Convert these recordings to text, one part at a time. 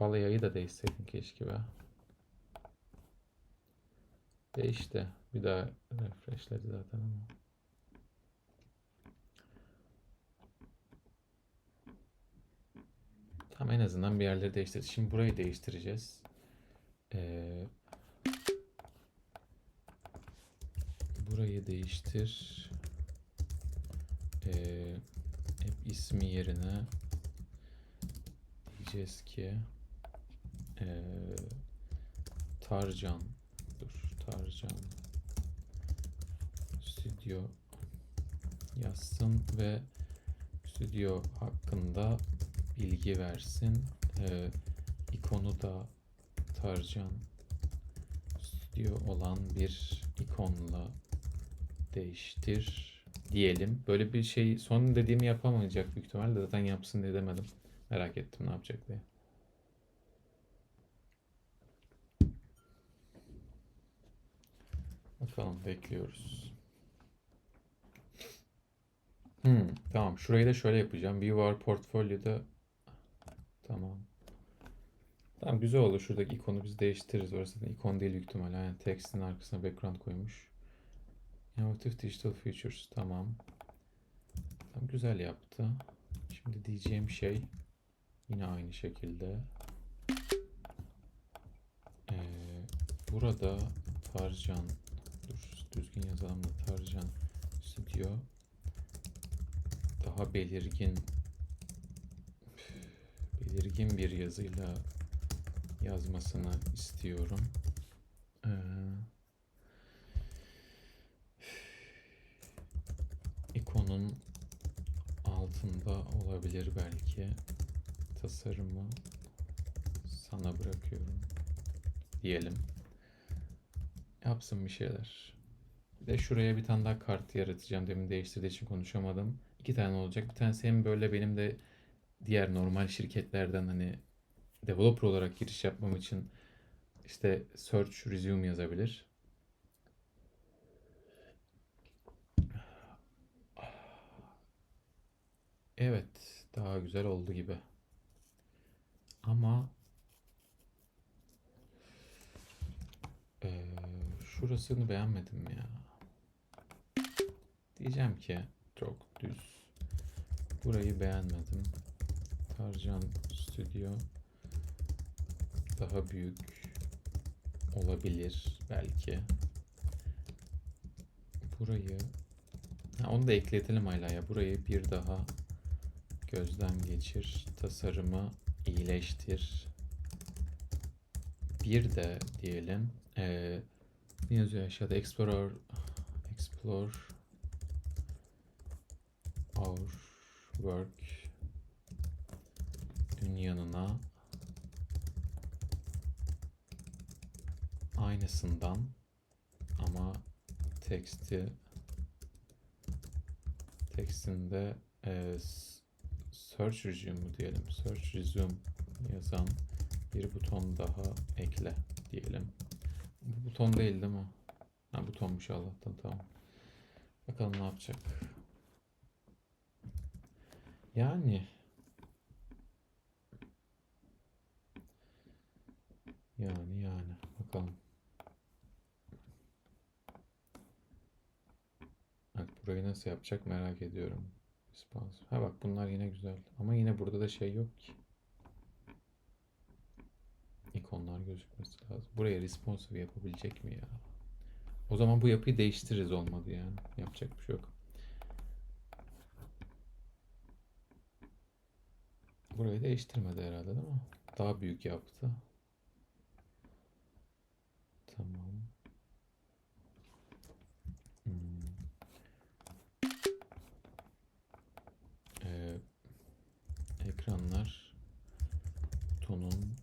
Kalya'yı da değiştirdim keşke be. Değişti. Bir daha refreshledi zaten ama. Tamam en azından bir yerleri değiştirdi. Şimdi burayı değiştireceğiz. Ee, burayı değiştir. Ee, hep ismi yerine diyeceğiz ki ee, Tarcan dur Tarcan stüdyo yazsın ve stüdyo hakkında bilgi versin. Ee, ikonu da Tarcan stüdyo olan bir ikonla değiştir diyelim. Böyle bir şey son dediğimi yapamayacak büyük ihtimalle zaten yapsın diye demedim. Merak ettim ne yapacak diye. Bakalım bekliyoruz. Hmm, tamam. Şurayı da şöyle yapacağım. View our portfolyo'da tamam. Tamam güzel oldu. Şuradaki ikonu biz değiştiririz. Orası da ikon değil büyük ihtimalle. Yani text'in arkasına background koymuş. Innovative Digital Features. Tamam. Tamam güzel yaptı. Şimdi diyeceğim şey yine aynı şekilde. Ee, burada Tarcan düzgün yazalım da Tarcan Studio daha belirgin belirgin bir yazıyla yazmasını istiyorum. Ee, ikonun altında olabilir belki. Tasarımı sana bırakıyorum diyelim. Yapsın bir şeyler. De şuraya bir tane daha kart yaratacağım. Demin değiştirdiği için konuşamadım. İki tane olacak. Bir tanesi hem böyle benim de diğer normal şirketlerden hani developer olarak giriş yapmam için işte search resume yazabilir. Evet, daha güzel oldu gibi. Ama eee, şurasını beğenmedim ya. Diyeceğim ki çok düz. Burayı beğenmedim. Tarcan Studio daha büyük olabilir belki. Burayı ha, onu da ekletelim hala ya. Burayı bir daha gözden geçir. Tasarımı iyileştir. Bir de diyelim eee ne yazıyor aşağıda? Explore Explore our work dün yanına aynısından ama teksti tekstinde e, search resume diyelim. Search resume yazan bir buton daha ekle diyelim. Bu buton değil değil mi? Ha butonmuş Allah'tan tamam. Bakalım ne yapacak. Yani yani yani bakalım. Bak burayı nasıl yapacak merak ediyorum. Response. Ha bak bunlar yine güzel. Ama yine burada da şey yok ki. İkonlar gözükmesi lazım. Buraya responsive yapabilecek mi ya? O zaman bu yapıyı değiştiririz olmadı yani. Yapacak bir şey yok. Burayı değiştirmedi herhalde değil mi? Daha büyük yaptı. Tamam. Hmm. Ee, ekranlar butonun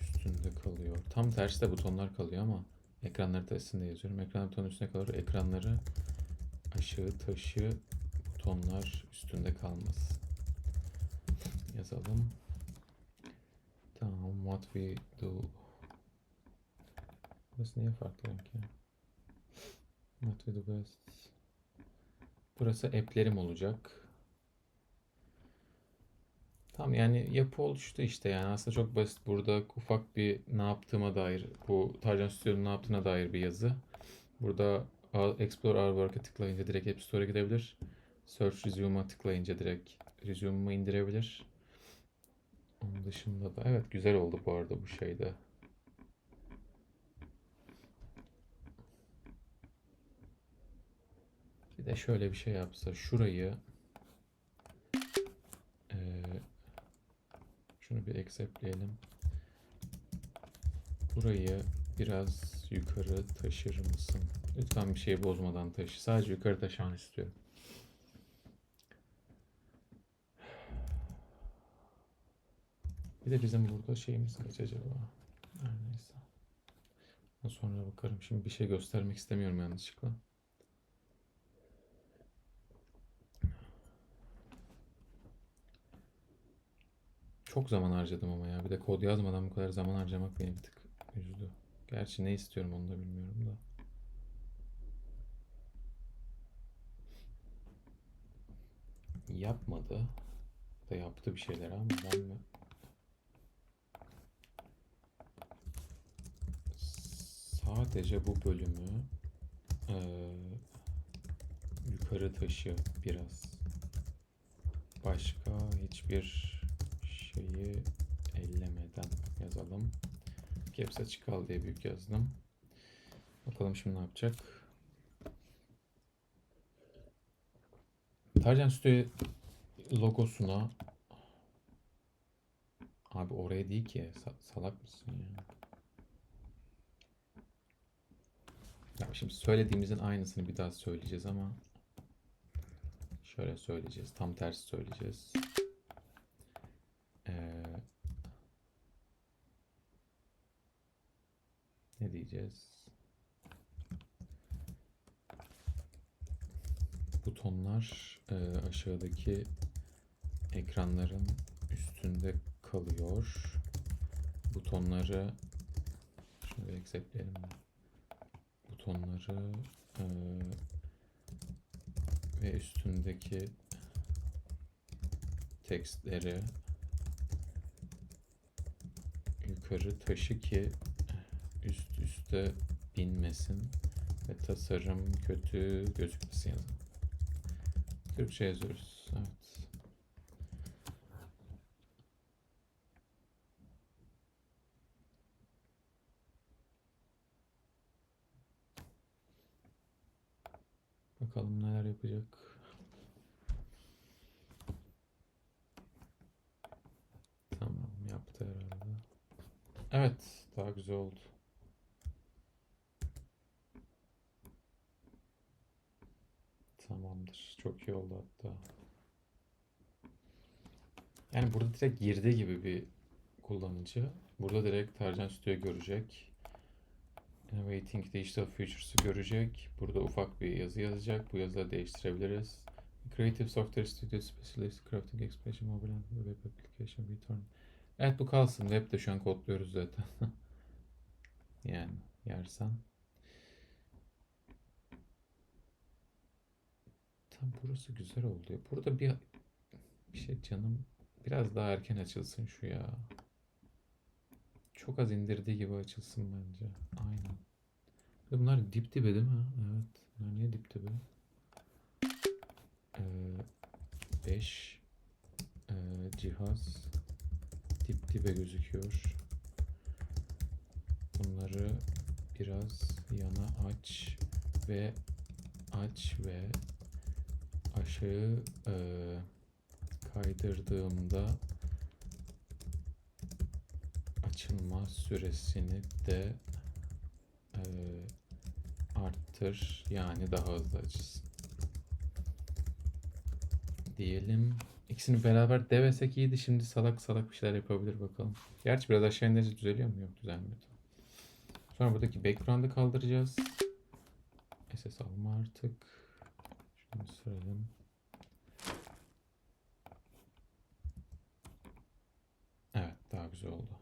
üstünde kalıyor. Tam tersi de butonlar kalıyor ama ekranları tersinde yazıyorum. Ekran butonun üstünde kalır. Ekranları aşağı taşı butonlar üstünde kalmaz. Yazalım. Tamam. What we do. Burası niye farklı renk ya? What we do best. Burası app'lerim olacak. Tamam yani yapı oluştu işte yani aslında çok basit burada ufak bir ne yaptığıma dair bu Tarcan Studio'nun ne yaptığına dair bir yazı. Burada Explore Our Work'a tıklayınca direkt App Store'a gidebilir. Search Resume'a tıklayınca direkt Resume'u indirebilir. Onun dışında da evet güzel oldu bu arada bu şeyde. Bir de şöyle bir şey yapsa şurayı şunu bir acceptleyelim. Burayı biraz yukarı taşır mısın? Lütfen bir şey bozmadan taşı. Sadece yukarı taşımanı istiyorum. Bir de bizim burada şeyimiz kaç acaba? Her neyse. Sonra bakarım. Şimdi bir şey göstermek istemiyorum yanlışlıkla. Çok zaman harcadım ama ya. Bir de kod yazmadan bu kadar zaman harcamak beni bir tık üzdü. Gerçi ne istiyorum onu da bilmiyorum da. Yapmadı. Da yaptı bir şeyler ama ben mi? Sadece bu bölümü eee, yukarı taşı biraz. Başka hiçbir şeyi ellemeden yazalım. Caps açık kal diye büyük yazdım. Bakalım şimdi ne yapacak. Tarcan Studio logosuna Abi oraya değil ki. Sa- salak mısın ya? Ya şimdi söylediğimizin aynısını bir daha söyleyeceğiz ama şöyle söyleyeceğiz. Tam tersi söyleyeceğiz. Ee, ne diyeceğiz? Butonlar e, aşağıdaki ekranların üstünde kalıyor. Butonları şunu bir acceptleyelim? Butonları e, ve üstündeki tekstleri yukarı taşı ki üst üste binmesin ve tasarım kötü gözükmesin. Türkçe yazıyoruz. Evet. Bakalım neler yapacak. Tamam yaptı herhalde. Evet daha güzel oldu. Tamamdır. Çok iyi oldu hatta. Yani burada direkt girdi gibi bir kullanıcı. Burada direkt Tarcan Studio görecek. Innovating Digital Futures'ı görecek. Burada ufak bir yazı yazacak. Bu yazıları değiştirebiliriz. Creative Software Studio Specialist Crafting Expression Mobile and Web Application Return. Evet bu kalsın. Web'de şu an kodluyoruz zaten. yani yersen. Tam burası güzel oldu. Burada bir bir şey canım biraz daha erken açılsın şu ya. Çok az indirdiği gibi açılsın bence. Aynen. Bunlar dip dibe değil mi? Evet. Bunlar niye dip dibe? 5 cihaz dip dibe gözüküyor. Bunları biraz yana aç ve aç ve aşağı e, kaydırdığımda açılma süresini de e, arttır yani daha hızlı açılsın diyelim. İkisini beraber devesek iyiydi. Şimdi salak salak bir şeyler yapabilir bakalım. Gerçi biraz aşağı inince düzeliyor mu? Yok düzelmiyor. Sonra buradaki background'ı kaldıracağız. SS alma artık. Şunu sürelim. Evet daha güzel oldu.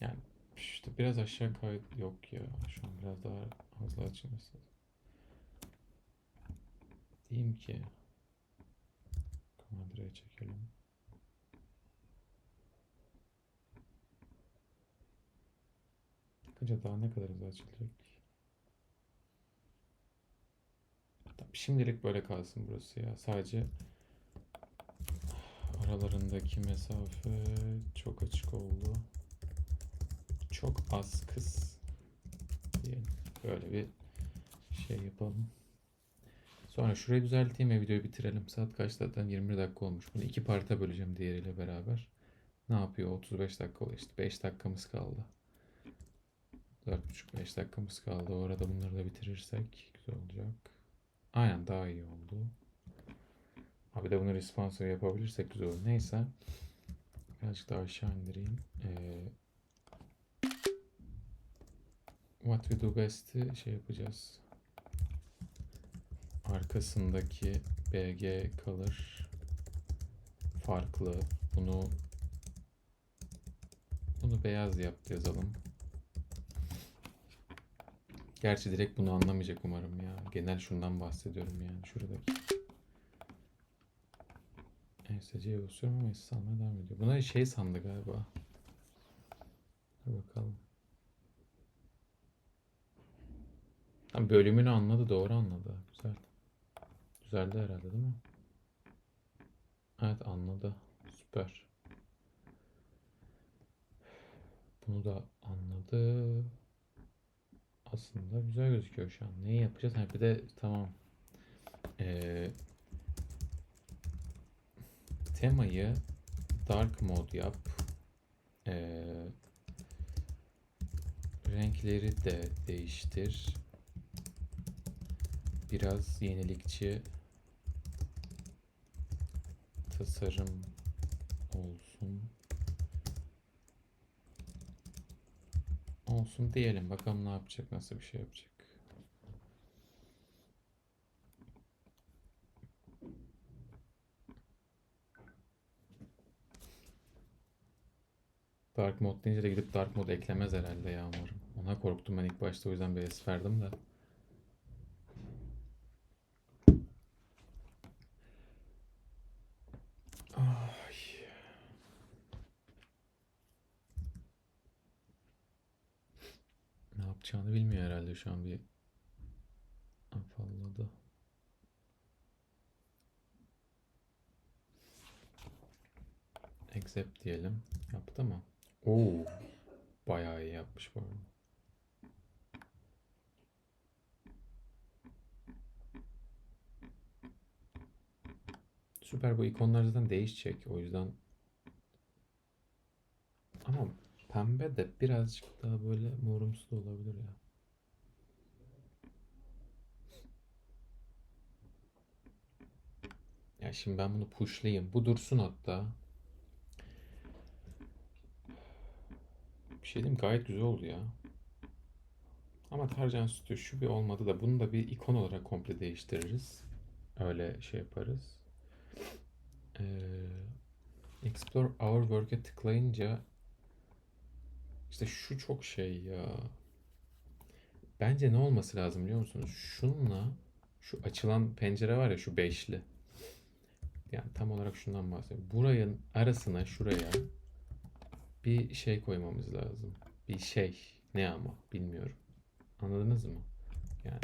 Yani işte biraz aşağı kay... Yok ya. Şu an biraz daha hızlı açılması. Diyeyim ki. Kamerayı çekelim. Bakınca daha ne kadar hızlı açılacak? Tamam, Şimdilik böyle kalsın burası ya. Sadece aralarındaki mesafe çok açık oldu. Çok az kız diyelim. Böyle bir şey yapalım. Sonra şurayı düzelteyim ve videoyu bitirelim. Saat kaç zaten 21 dakika olmuş. Bunu iki parta böleceğim diğeriyle beraber. Ne yapıyor? 35 dakika oluyor işte. 5 dakikamız kaldı. 4,5-5 dakikamız kaldı. O arada bunları da bitirirsek güzel olacak. Aynen daha iyi oldu. Abi de bunu responsive yapabilirsek güzel olur. Neyse. Birazcık daha aşağı indireyim. Ee, what we do best'i şey yapacağız. Arkasındaki BG kalır. Farklı. Bunu bunu beyaz yap yazalım. Gerçi direkt bunu anlamayacak umarım ya. Genel şundan bahsediyorum yani şuradaki. ESC'ye basıyorum ama ESC almaya devam ediyor. Buna şey sandı galiba. Dur bakalım. Tam bölümünü anladı, doğru anladı. Güzel. Düzeldi herhalde değil mi? Evet anladı. Süper. Bunu da anladı. Aslında güzel gözüküyor şu an. Neyi yapacağız? Ha, bir de tamam. Ee, temayı dark mode yap. Ee, renkleri de değiştir. Biraz yenilikçi tasarım olsun. Olsun diyelim. Bakalım ne yapacak, nasıl bir şey yapacak. Dark mode deyince de gidip dark mode eklemez herhalde ya umarım. Ona korktum ben ilk başta o yüzden bir es verdim de. Yapacağını bilmiyor herhalde şu an bir afalladı. Accept diyelim. Yaptı mı? Oo. Bayağı iyi yapmış bu arada. Süper bu ikonlar zaten değişecek o yüzden. Ama pembe de birazcık daha böyle morumsu da olabilir ya. Ya şimdi ben bunu pushlayayım. Bu dursun hatta. Bir şey diyeyim gayet güzel oldu ya. Ama Tarcan Studio şu bir olmadı da bunu da bir ikon olarak komple değiştiririz. Öyle şey yaparız. Ee, Explore Our Work'e tıklayınca işte şu çok şey ya. Bence ne olması lazım biliyor musunuz? Şunla şu açılan pencere var ya şu beşli. Yani tam olarak şundan bahsediyorum. Buranın arasına şuraya bir şey koymamız lazım. Bir şey. Ne ama bilmiyorum. Anladınız mı? Yani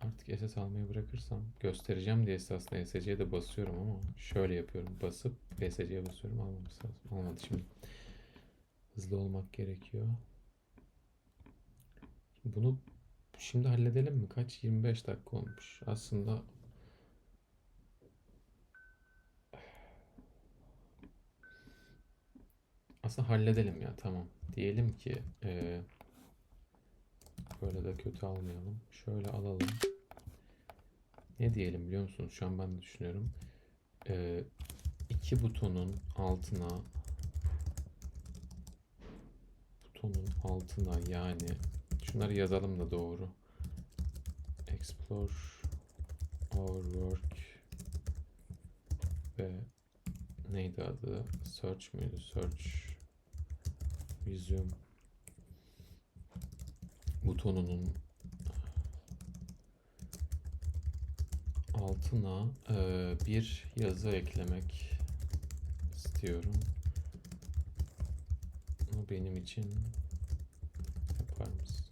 artık SS almayı bırakırsam göstereceğim diye esasında ESC'ye de basıyorum ama şöyle yapıyorum. Basıp ESC'ye basıyorum. Almaması lazım. Olmadı şimdi. Hızlı olmak gerekiyor. Bunu şimdi halledelim mi? Kaç? 25 dakika olmuş. Aslında aslında halledelim ya tamam. Diyelim ki eee, böyle de kötü almayalım. Şöyle alalım. Ne diyelim biliyor musunuz? Şu an ben de düşünüyorum. Eee iki butonun altına butonun altına yani şunları yazalım da doğru. Explore our work ve neydi adı? Search müydü? Search resume butonunun altına eee, bir yazı eklemek istiyorum. Bunu benim için yapar mısın?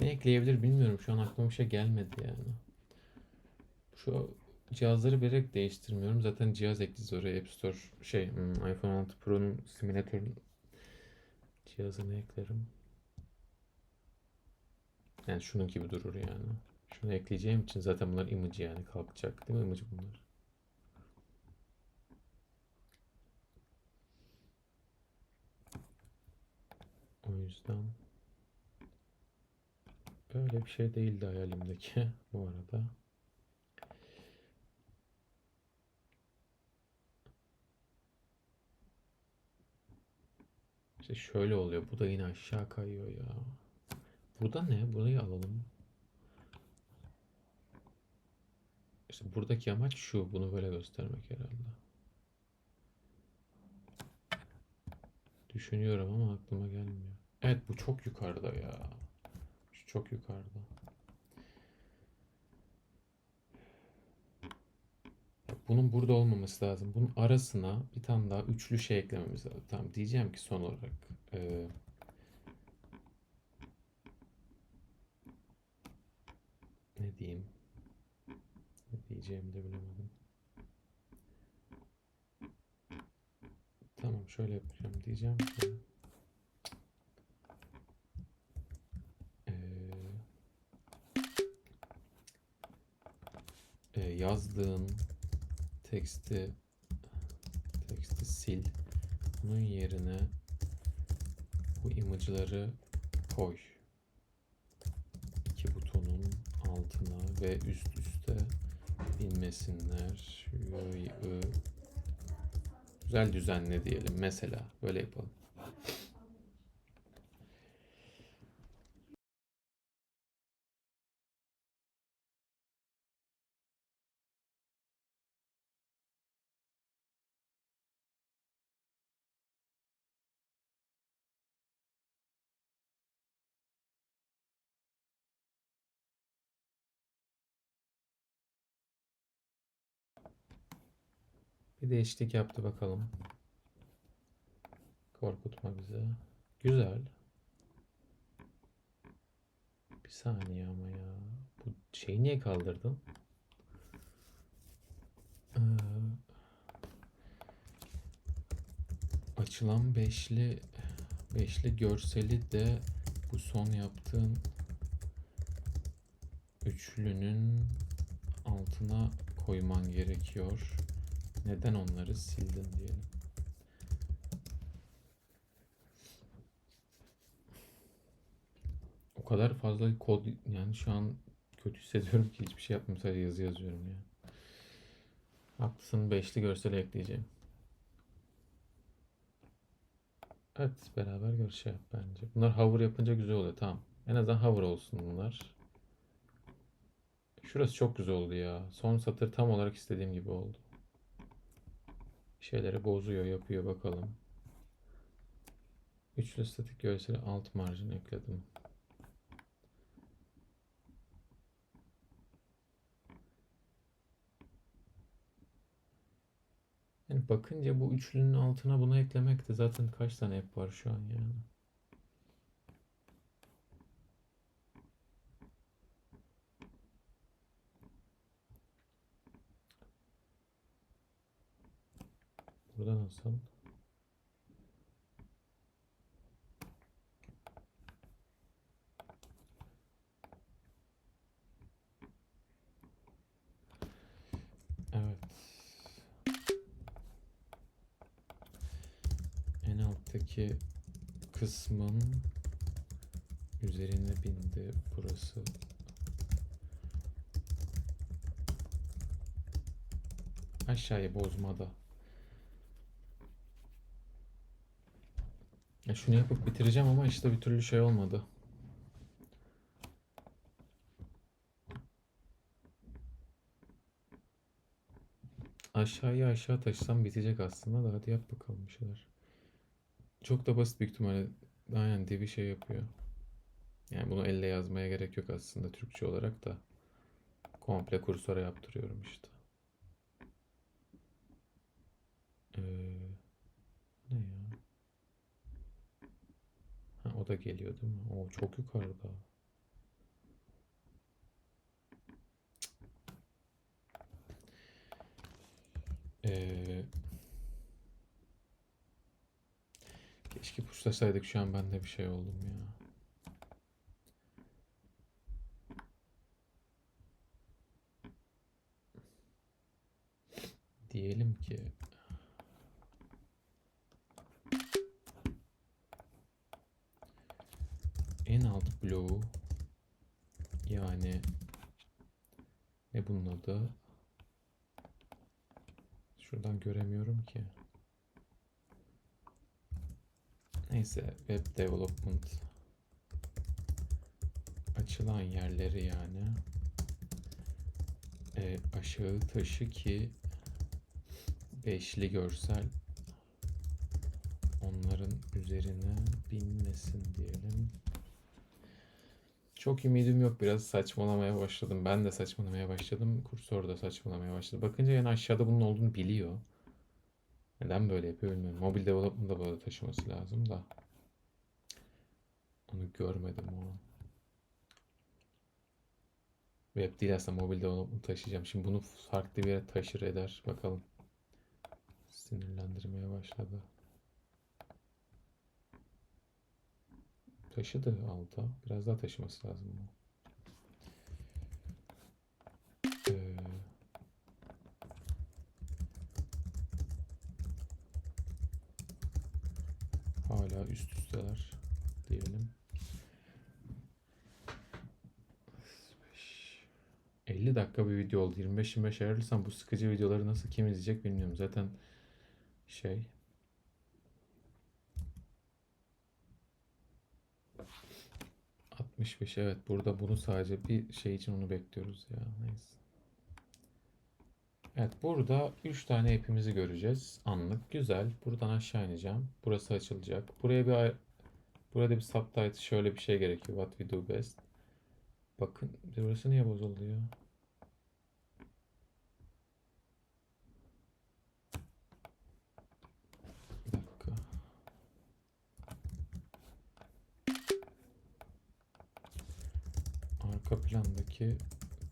Ne ekleyebilir bilmiyorum. Şu an aklıma bir şey gelmedi yani. Şu cihazları bilerek değiştirmiyorum. Zaten cihaz ekleyeceğiz oraya. App Store şey hmm, iPhone 6 Pro'nun simülatörün cihazını eklerim. Yani şunun gibi durur yani. Şunu ekleyeceğim için zaten bunlar image yani kalkacak. Değil mi image bunlar? O yüzden böyle bir şey değildi hayalimdeki bu arada. İşte şöyle oluyor. Bu da yine aşağı kayıyor ya. Burada ne? Burayı alalım. İşte buradaki amaç şu. Bunu böyle göstermek herhalde. Düşünüyorum ama aklıma gelmiyor. Evet bu çok yukarıda ya. Çok yukarıda. Bunun burada olmaması lazım. Bunun arasına bir tane daha üçlü şey eklememiz lazım. Tamam diyeceğim ki son olarak. eee, ne diyeyim? Ne diyeceğimi de bilemedim. Tamam şöyle yapacağım. Diyeceğim ki yazdığın teksti teksti sil. Bunun yerine bu image'ları koy. İki butonun altına ve üst üste inmesinler. Yı, ı. Güzel düzenle diyelim mesela. Böyle yapalım. Bir değişiklik yaptı bakalım. Korkutma bize. Güzel. Bir saniye ama ya. Bu şeyi niye kaldırdın? Ee, açılan beşli beşli görseli de bu son yaptığın üçlünün altına koyman gerekiyor. Neden onları sildin diyelim. O kadar fazla kod yani şu an kötü hissediyorum ki hiçbir şey yapmıyorum sadece yazı yazıyorum ya. Haklısın beşli görsel ekleyeceğim. Evet beraber görüş yap bence. Bunlar hover yapınca güzel oluyor tamam. En azından hover olsun bunlar. Şurası çok güzel oldu ya. Son satır tam olarak istediğim gibi oldu. Şeyleri bozuyor yapıyor bakalım. Üçlü statik görseli alt marjin ekledim. Yani bakınca bu üçlünün altına bunu eklemek de zaten kaç tane app var şu an yani. Burada nasıl? Evet. En alttaki kısmın üzerine bindi burası. Aşağıya bozmada. Ya şunu yapıp bitireceğim ama işte bir türlü şey olmadı. Aşağıya aşağı taşısam bitecek aslında da hadi yap bakalım bir şeyler. Çok da basit büyük ihtimalle. Aynen divi şey yapıyor. Yani bunu elle yazmaya gerek yok aslında Türkçe olarak da. Komple kursora yaptırıyorum işte. Ee, ne ya? Ha, o da geliyor değil mi? O çok yukarıda. Ee, keşke puşlasaydık şu an ben de bir şey oldum ya. Diyelim ki en alt bloğu yani ne bunun adı? Şuradan göremiyorum ki. Neyse web development açılan yerleri yani e, aşağı taşı ki beşli görsel onların üzerine binmesin diyelim. Çok ümidim yok. Biraz saçmalamaya başladım. Ben de saçmalamaya başladım. Kursor da saçmalamaya başladı. Bakınca yani aşağıda bunun olduğunu biliyor. Neden böyle yapıyor bilmiyorum. Mobil development'da böyle taşıması lazım da. Onu görmedim o an. Web değil aslında mobil development taşıyacağım. Şimdi bunu farklı bir yere taşır eder. Bakalım. Sinirlendirmeye başladı. Taşıdı alta. Biraz daha taşıması lazım bunu. Ee, hala üst üsteler diyelim. 50 dakika bir video oldu. 25-25 ayarlırsam bu sıkıcı videoları nasıl kim izleyecek bilmiyorum. Zaten şey ...65 evet. Burada bunu sadece bir şey için onu bekliyoruz ya. Neyse. Evet burada 3 tane app'imizi göreceğiz. Anlık. Güzel. Buradan aşağı ineceğim. Burası açılacak. Buraya bir burada bir subtitle şöyle bir şey gerekiyor. What we do best. Bakın burası niye bozuldu ya bir dakika arka plandaki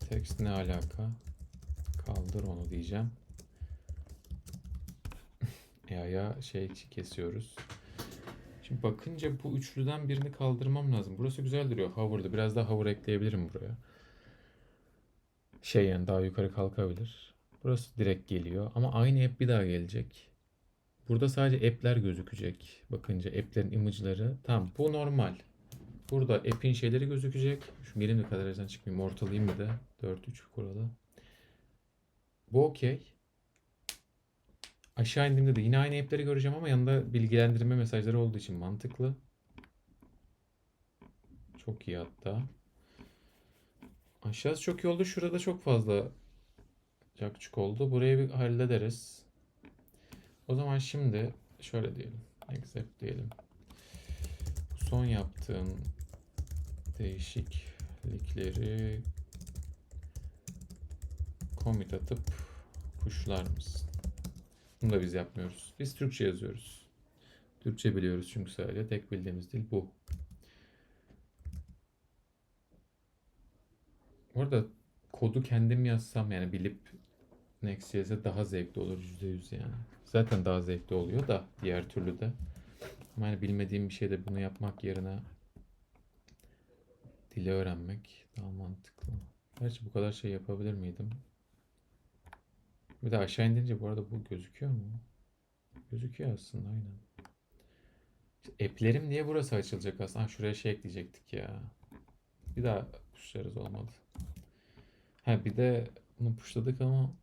text ne alaka kaldır onu diyeceğim Ya'ya şey kesiyoruz. Şimdi bakınca bu üçlüden birini kaldırmam lazım. Burası güzel duruyor. Hover'da. Biraz daha hover ekleyebilirim buraya. Şey yani daha yukarı kalkabilir. Burası direkt geliyor. Ama aynı app bir daha gelecek. Burada sadece app'ler gözükecek. Bakınca app'lerin image'ları. Tamam bu normal. Burada app'in şeyleri gözükecek. Şu milimlik kadar arasından çıkmayayım. Ortalayayım bir de. 4-3 kuralı. Bu okey. Aşağı indiğimde de yine aynı app'leri göreceğim ama yanında bilgilendirme mesajları olduğu için mantıklı. Çok iyi hatta. Aşağısı çok iyi oldu. Şurada çok fazla cakçuk oldu. Burayı bir hallederiz. O zaman şimdi şöyle diyelim. Accept diyelim. Son yaptığın değişiklikleri commit atıp pushlar mısın? Bunu da biz yapmıyoruz. Biz Türkçe yazıyoruz. Türkçe biliyoruz çünkü sadece tek bildiğimiz dil bu. Orada kodu kendim yazsam yani bilip Next.js'e daha zevkli olur %100 yani. Zaten daha zevkli oluyor da diğer türlü de. Ama yani bilmediğim bir şeyde bunu yapmak yerine dili öğrenmek daha mantıklı. Gerçi bu kadar şey yapabilir miydim? Bir de aşağı indirince bu arada bu gözüküyor mu? Gözüküyor aslında aynen. İşte app'lerim diye burası açılacak aslında. Ha, şuraya şey ekleyecektik ya. Bir daha pushlarız olmadı. Ha bir de bunu pushladık ama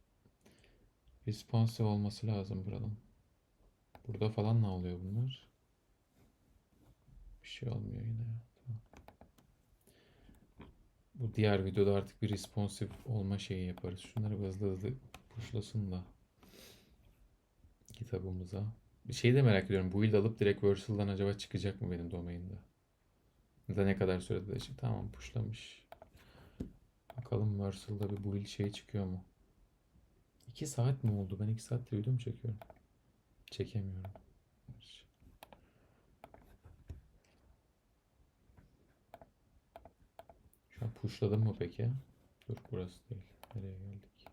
responsive olması lazım buranın. Burada falan ne oluyor bunlar? Bir şey olmuyor yine. ya. Bu diğer videoda artık bir responsive olma şeyi yaparız. Şunları hızlı hızlı pushlasın da kitabımıza. Bir şey de merak ediyorum. Bu yıl alıp direkt Versal'dan acaba çıkacak mı benim domainde? Ya da ne kadar sürede değişecek. Tamam pushlamış. Bakalım Mersal'da bir build şey çıkıyor mu? 2 saat mi oldu? Ben 2 saattir video mu çekiyorum? Çekemiyorum. Şu an pushladım mı peki? Dur burası değil. Nereye geldik?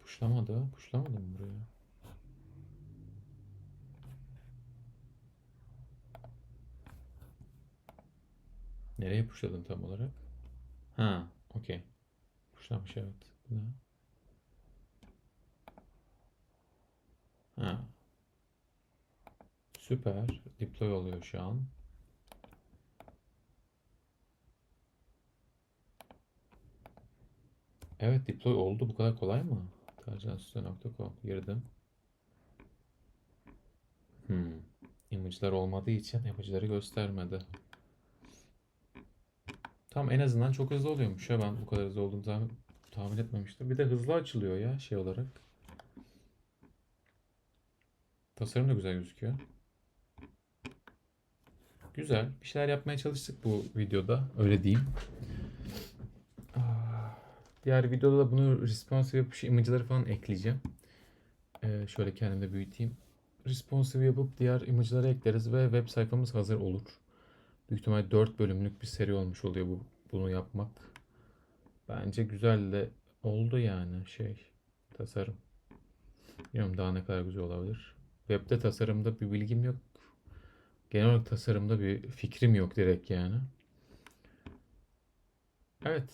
Pushlamadı. Pushlamadım buraya? Nereye pushladım tam olarak? Ha, okey. Pushlamış evet. Ha. Süper. Deploy oluyor şu an. Evet deploy oldu. Bu kadar kolay mı? Tarcansusta.com girdim. Hmm. Image'lar olmadığı için image'ları göstermedi. Tam en azından çok hızlı oluyormuş ya. Ben bu kadar hızlı olduğunu tahmin, tahmin etmemiştim. Bir de hızlı açılıyor ya şey olarak. Tasarım da güzel gözüküyor. Güzel. Bir şeyler yapmaya çalıştık bu videoda. Öyle diyeyim. Diğer videoda da bunu responsive yapıp şu image'ları falan ekleyeceğim. Ee, şöyle kendim de büyüteyim. Responsive yapıp diğer image'ları ekleriz ve web sayfamız hazır olur. Büyük ihtimal 4 bölümlük bir seri olmuş oluyor bu bunu yapmak. Bence güzel de oldu yani şey tasarım. Bilmiyorum daha ne kadar güzel olabilir. Web'de tasarımda bir bilgim yok. Genel olarak tasarımda bir fikrim yok direkt yani. Evet.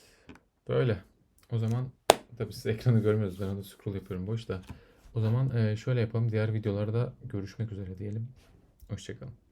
Böyle. O zaman tabii siz ekranı görmüyorsunuz. Ben orada scroll yapıyorum boş da. O zaman şöyle yapalım. Diğer videolarda görüşmek üzere diyelim. Hoşçakalın.